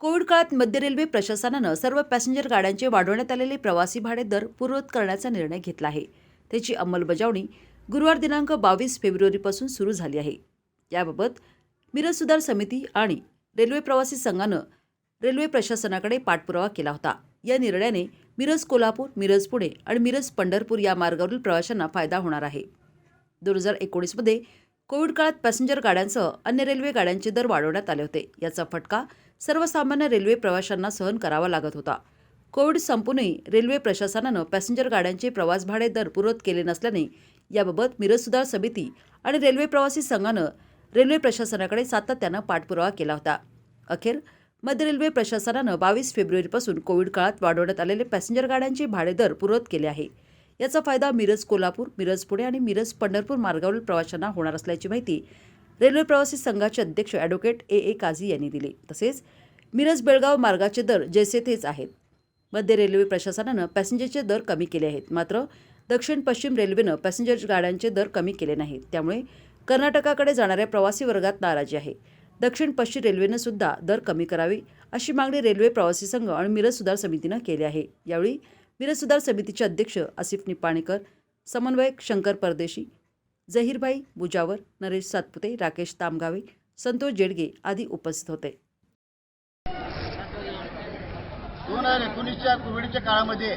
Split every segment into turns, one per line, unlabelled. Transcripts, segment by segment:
Covid काळात मध्य railway प्रशासनानं सर्व पॅसेंजर गाड्यांचे वाढवण्यात आलेले प्रवासी भाडे दर पूर्ववत करण्याचा निर्णय घेतला आहे. त्याची अंमलबजावणी गुरुवार दिनांक बावीस फेब्रुवारीपासून सुरू झाली आहे. याबाबत मिरज सुधार समिती आणि रेल्वे प्रवासी संघानं रेल्वे प्रशासनाकडे पाठपुरावा केला होता. या निर्णयाने मिरज कोल्हापूर मिरज पुणे आणि मिरज पंढरपूर या मार्गावरील प्रवाशांना फायदा होणार आहे. दोन हजार एकोणीसमध्ये कोविड काळात पॅसेंजर गाड्यांसह अन्य रेल्वे गाड्यांचे दर वाढवण्यात आले होते. याचा फटका सर्वसामान्य रेल्वे प्रवाशांना सहन करावा लागत होता. कोविड संपूनही रेल्वे प्रशासनानं पॅसेंजर गाड्यांचे प्रवास भाडे दर पुरवत केले नसल्याने याबाबत मिरज सुधार समिती आणि रेल्वे प्रवासी संघानं रेल्वे प्रशासनाकडे सातत्यानं पाठपुरावा केला होता. अखेर मध्य रेल्वे प्रशासनानं बावीस फेब्रुवारीपासून कोविड काळात वाढवण्यात आलेले पॅसेंजर गाड्यांचे भाडे दर पुरवत केले आहे. याचा फायदा मिरज कोल्हापूर मिरज पुणे आणि मिरज पंढरपूर मार्गावरील प्रवाशांना होणार असल्याची माहिती रेल्वे प्रवासी संघाचे अध्यक्ष ॲडव्होकेट ए. ए. काझी यांनी दिली. तसेच मिरज बेळगाव मार्गाचे दर जैसे तेच आहेत. मध्य रेल्वे प्रशासनानं पॅसेंजरचे दर कमी केले आहेत. मात्र दक्षिण पश्चिम रेल्वेनं पॅसेंजर गाड्यांचे दर कमी केले नाहीत. त्यामुळे कर्नाटकाकडे जाणाऱ्या प्रवासी वर्गात नाराजी आहे. दक्षिण पश्चिम रेल्वेनं सुद्धा दर कमी करावी अशी मागणी रेल्वे प्रवासी संघ आणि मिरज सुधार समितीनं केली आहे. यावेळी मिरज सुधार समितीचे अध्यक्ष आसिफ निपाणेकर समन्वयक शंकर परदेशी जहीरभाई बुजावर नरेश सातपुते राकेश तामगावे संतोष जेडगे आदी उपस्थित होते.
दोन हजार एकोणीसच्या कोविडच्या काळामध्ये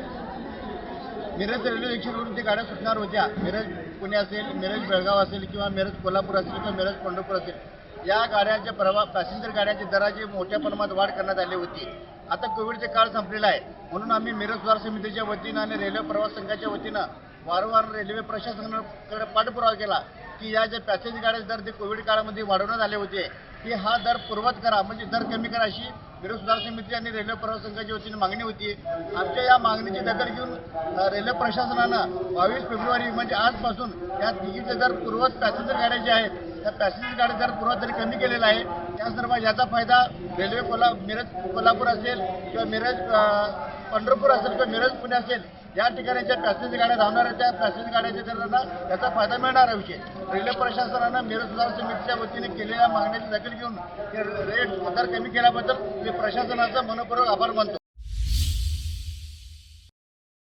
मिरज रेल्वे स्टेशनवरून त्या गाड्या सुटणार होत्या. मिरज पुणे असेल मिरज बेळगाव असेल किंवा मिरज कोल्हापूर असेल किंवा मिरज पंढरपूर असेल या गाड्यांच्या प्रवा पॅसेंजर गाड्यांच्या दराची मोठ्या प्रमाणात वाढ करण्यात आली होती. आता कोविडचे काळ संपलेला आहे. म्हणून आम्ही मिरज सुधार समितीच्या वतीनं आणि रेल्वे प्रवास संघाच्या वतीनं वारंवार रेल्वे प्रशासनाकडे पाठपुरावा केला की या ज्या पॅसेंजर गाड्याचे दर ते कोविड काळामध्ये वाढवण्यात आले होते की हा दर पूर्वत करा म्हणजे दर कमी करा अशी विरोध सुधार समिती आणि रेल्वे प्रवास वतीने मागणी होती. आमच्या या मागणीची दखल घेऊन रेल्वे प्रशासनानं बावीस फेब्रुवारी म्हणजे आजपासून या तिकीटचे दर पूर्वत पॅसेंजर गाड्या ज्या आहेत त्या पॅसेंजर गाड्या दर पूर्वत तरी कमी केलेला आहे. त्या संदर्भात याचा फायदा रेल्वे कोल्हा मिरज कोल्हापूर असेल किंवा मिरज पंढरपूर असेल किंवा मिरज पुणे असेल या ठिकाणी ज्या पॅसेंजर गाड्या धावणार आहेत त्या पॅसेंजर गाड्याच्या त्यांना याचा फायदा मिळणार आहे विषय. रेल्वे प्रशासनानं मिरज सुधार समितीच्या वतीने केलेल्या मागण्याची दखल घेऊन रेट दर कमी केल्याबद्दल मी प्रशासनाचा मनपूर्वक आभार मानतो.